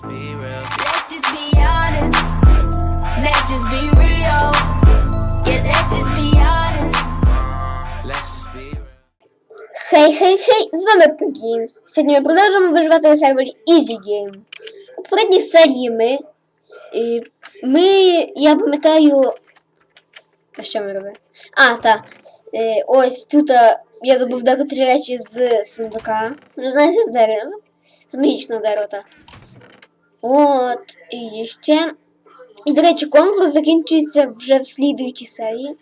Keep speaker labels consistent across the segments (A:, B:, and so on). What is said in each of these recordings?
A: just be real.
B: Let's just be honest. Let's just be real. Yeah, let's just be honest.
A: Let's just be real.
C: Хей, хей, хей! З вами Погім. Сьогодні ми продовжуємо виживати на сервері Easy Game. У попередній серії ми. І ми. Я пам'ятаю. А що ми робили? А, так. Е, ось тут я добув декотрі речі з сундука. Ви знаєте, з дерева. З магічного дерева. От. І ще. І, до речі, конкурс закінчується вже в слідуючій серії.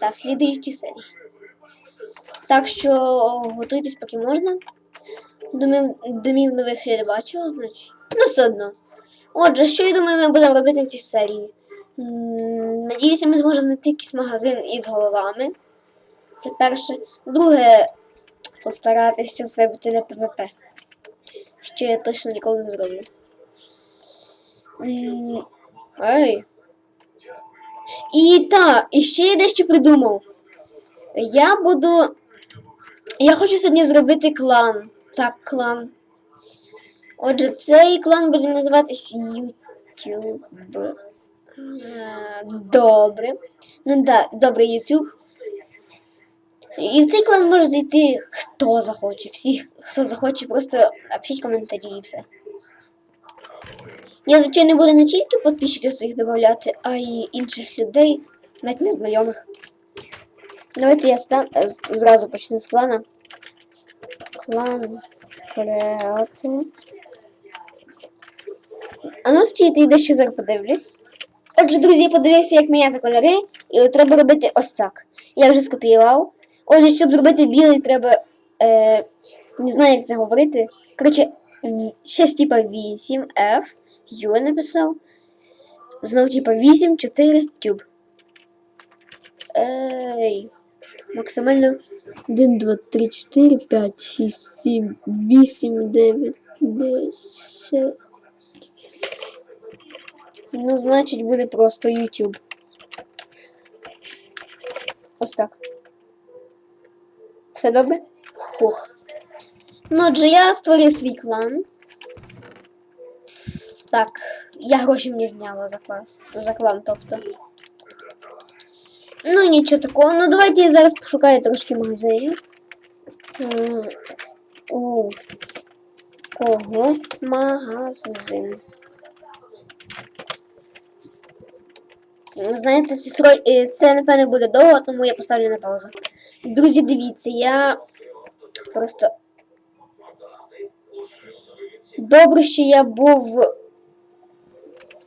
C: Та, в слідуючій серії. Так що готуйтесь поки можна. Домів, домів нових я не бачу, значить. Ну, все одно. Отже, що я думаю, ми будемо робити в цій серії? Надіюся, ми зможемо знайти якийсь магазин із головами. Це перше. Друге, постаратися вибити на ПВП. Що я точно ніколи не зроблю. Ей. І так, і ще я дещо придумав. Я буду. Я хочу сьогодні зробити клан. Так, клан. Отже, цей клан буде називатись YouTube. Е, Добре. Ну да, добре, YouTube. І в цей клан може зайти хто захоче. Всі, хто захоче, просто напишіть коментарі і все. Я, звичайно, буду не тільки підписчиків своїх додавати, а й інших людей, навіть незнайомих. Давайте я став, зразу почну з клана. Клан Креати. А ну стійте, і дещо зараз подивлюсь. Отже, друзі, я подивився, як міняти кольори, і треба робити ось так. Я вже скопіював. Отже, щоб зробити білий, треба. Е, не знаю, як це говорити. Коротше, в- щось типа 8 U написав. Знову типа 8, 4, тюб. Ей. Максимально 1, 2, 3, 4, 5, 6, 7, 8, 9, 10. Ну, значить, буде просто YouTube. Ось так. Все добре? Хух. Ну, отже, я створив свій клан. Так, я гроші мені зняла за клас. За клан, тобто. Ну, нічого такого. Ну, давайте я зараз пошукаю трошки магазинів. М, У кого магазин? Знаєте, ці сро- е, це, напевне, буде довго, тому я поставлю на паузу. Друзі, дивіться, я просто. Добре, що я був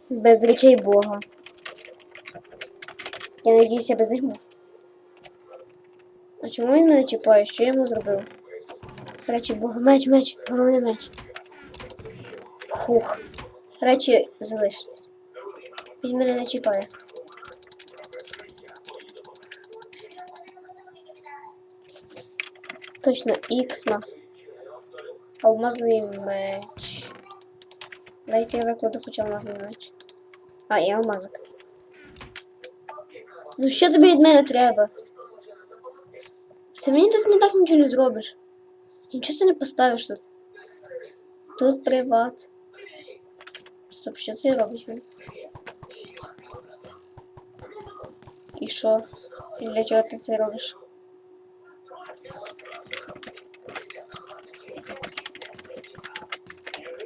C: без речей Бога. Я надіюся, без них. А чому він мене чіпає? Що я йому зробив? Речі Бога, меч, меч, головне меч. Хух. Речі залишились. Він мене не чіпає. Точно, Іксмас. Алмазний меч. Дайте я викладу хоч алмазний меч. А, і алмазик. Ну що тобі від мене треба? Ти мені тут не так нічого не зробиш. Нічого ти не поставиш тут. Тут приват. Стоп, що це робить він? І що? І для чого ти це робиш?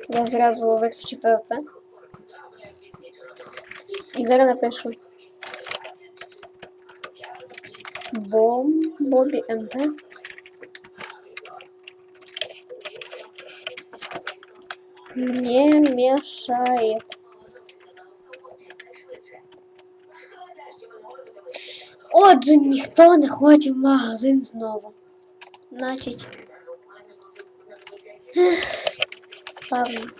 C: Я зразу виключу ПВП. І зараз напишу. Бом, Бобі МП. Не мешает. Отже, ніхто не хоче в магазин знову. Значить. Ех,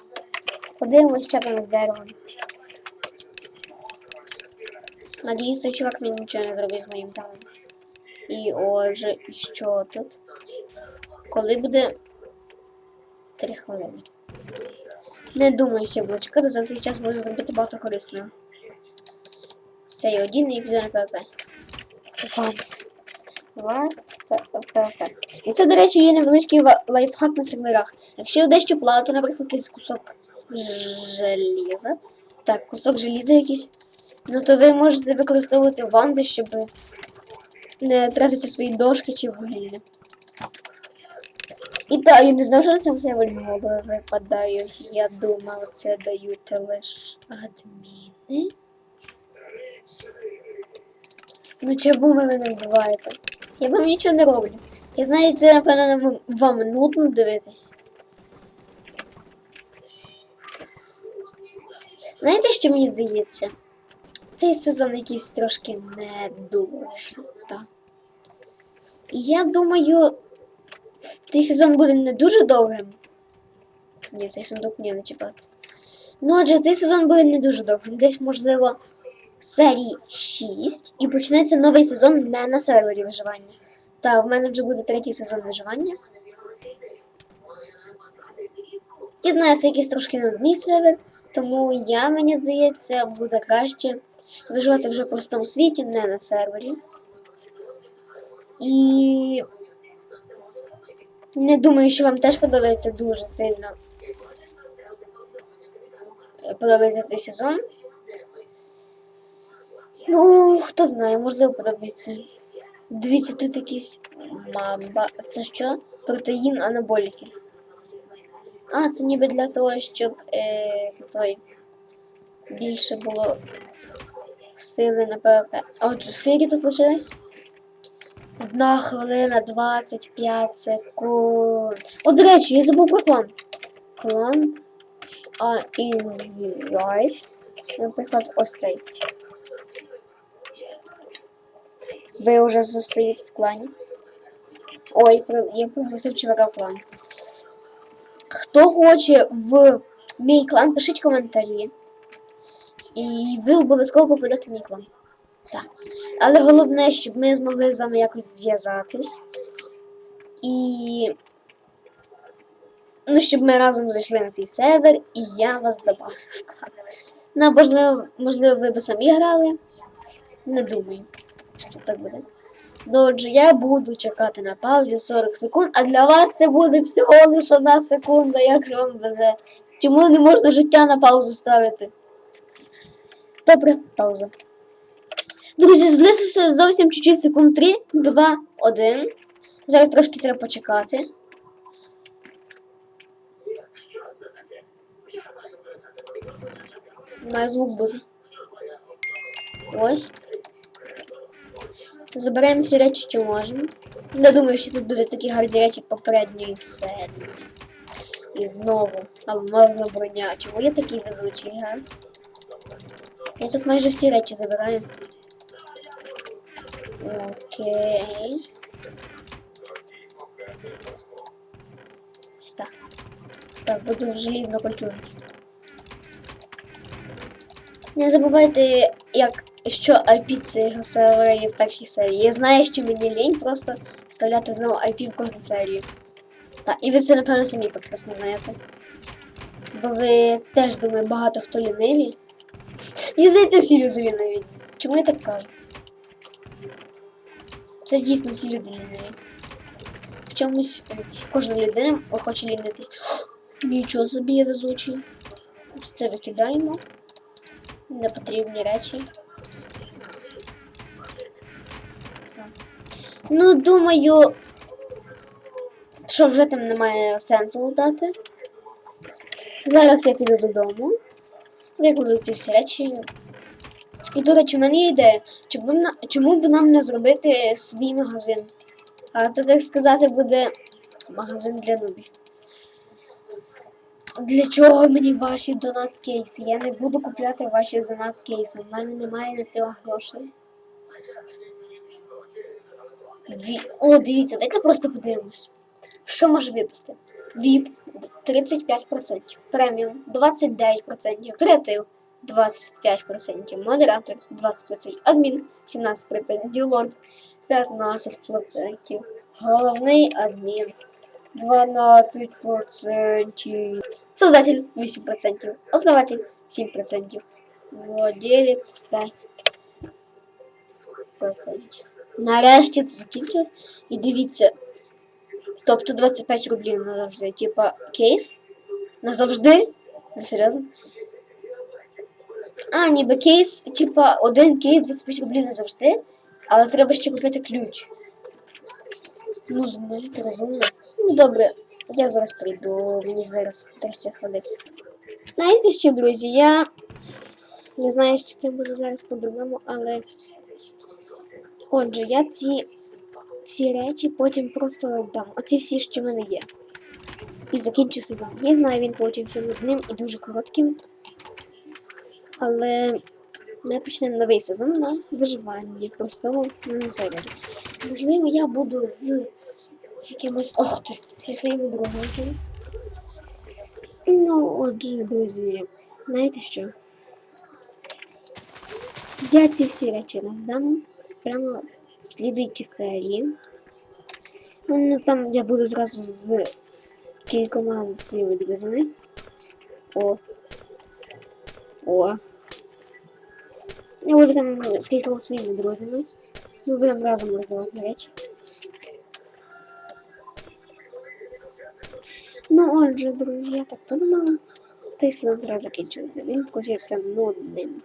C: Подивимось, що там з деревом. Надіюсь, цей чувак мені нічого не зробить з моїм домом. І отже, і що тут? Коли буде 3 хвилини. Не думаю, що буде чекати, за цей час можу зробити багато корисного. Цей один і піде на ПВП. Вант. І це, до речі, є невеличкий лайфхак на серверах. Якщо дещо платите, наприклад, якийсь кусок желіза. Так, кусок желіза якийсь. Ну то ви можете використовувати ванди, щоб не тратити свої дошки чи вугілля. І так, я не знаю, що на цьому сервері мови випадають. Я думав, це дають лише адміни. Ну чому ви мене вбиваєте? Я вам нічого не роблю. Я знаю, це, напевно, вам нудно дивитись. Знаєте, що мені здається? Цей сезон якийсь трошки не дуже, так. Я думаю, цей сезон буде не дуже довгим. Ні, цей сундук не начіпати. Ну, адже цей сезон буде не дуже довгим. Десь, можливо, серії 6 і почнеться новий сезон не на сервері виживання. Та в мене вже буде третій сезон виживання. Я знаю, це якийсь трошки нудний сервер, тому я, мені здається, буде краще виживати вже в простому світі, не на сервері. І не думаю, що вам теж подобається дуже сильно. Подобається цей сезон. Ну, хто знає, можливо, подобається. Дивіться, тут якийсь мамба. Це що? Протеїн анаболіки. А, це ніби для того, щоб е, той, більше було сили на ПВП. Отже, скільки тут лишилось? Одна хвилина 25 секунд. О, до речі, я забув про клан. Клан. А invite. Наприклад, ось цей. Ви вже состоїте в клані. Ой, я пригласив чувака в клан. Хто хоче в мій клан, пишіть коментарі. І ви обов'язково попадете в мій клан. Так. Але головне, щоб ми змогли з вами якось зв'язатись. І. Ну, щоб ми разом зайшли на цей сервер, і я вас додав. Ну, можливо, можливо, ви б самі грали. Не думаю, так буде. Отже, я буду чекати на паузі 40 секунд, а для вас це буде всього лише одна секунда, як же вам везе. Чому не можна життя на паузу ставити? Добре, пауза. Друзі, злишилося зовсім чуть-чуть секунд 3, 2, 1. Зараз трошки треба почекати. Має звук бути. Ось. Забираємо всі речі, що можемо. Не думаю, що тут будуть такі гарні речі попередньої серії. І знову алмазна броня. Чому я такий везучий, га? Я тут майже всі речі забираю. Окей. Ось так. Ось так, буду желізно кольчужний. Не забувайте, як що IP цих сервера є в першій серії. Я знаю, що мені лінь просто вставляти знову IP в кожну серію. Так, і ви це, напевно, самі прекрасно знаєте. Бо ви теж думаю, багато хто ліниві. Мені здається, всі люди ліниві. Чому я так кажу? Це дійсно всі люди ліниві. В чомусь е, кожна людина хоче лінитись. Нічого собі я везучий. Це викидаємо. Непотрібні речі. Ну, думаю, що вже там немає сенсу лутати. Зараз я піду додому. Викладу ці всі речі. І, до речі, у мене є ідея, чому, б нам не зробити свій магазин? А це, так сказати, буде магазин для нубів. Для чого мені ваші донат кейси? Я не буду купляти ваші донат кейси. У мене немає на цього грошей. Ві... О, дивіться, дайте просто подивимось. Що може випасти? VIP 35%, преміум 29%, креатив 25%, модератор 20%, адмін 17%, лорд 15%, головний адмін 12%, создатель 8%, основатель 7%, владелец 5%. Нарешті це закінчилось. І дивіться, тобто 25 рублів назавжди. Типа кейс назавжди. Ви серйозно? А, ніби кейс, типа, один кейс 25 рублів не завжди, але треба ще купити ключ. Ну, знаєте, розумно. Ну, добре, я зараз прийду, мені зараз теж час ходити. Знаєте що, друзі, я не знаю, що це буде зараз по-другому, але. Отже, я ці всі речі потім просто здам. Оці всі, що в мене є. І закінчу сезон. Я знаю, він получився нудним і дуже коротким. Але ми почнемо новий сезон на виживанні простому на сервері. Можливо, я буду з якимось. Ох ти! Зі своїми другами якимось. Ну, отже, друзі, знаєте що? Я ці всі речі роздам прямо в слідуючій серії. Ну, там я буду зразу з кількома своїми друзями. О. О. Я буду там з кількома своїми друзями. Ми будемо разом роздавати речі. Ну, отже, друзі, я так подумала. Той сезон треба закінчився. Він включився нудним.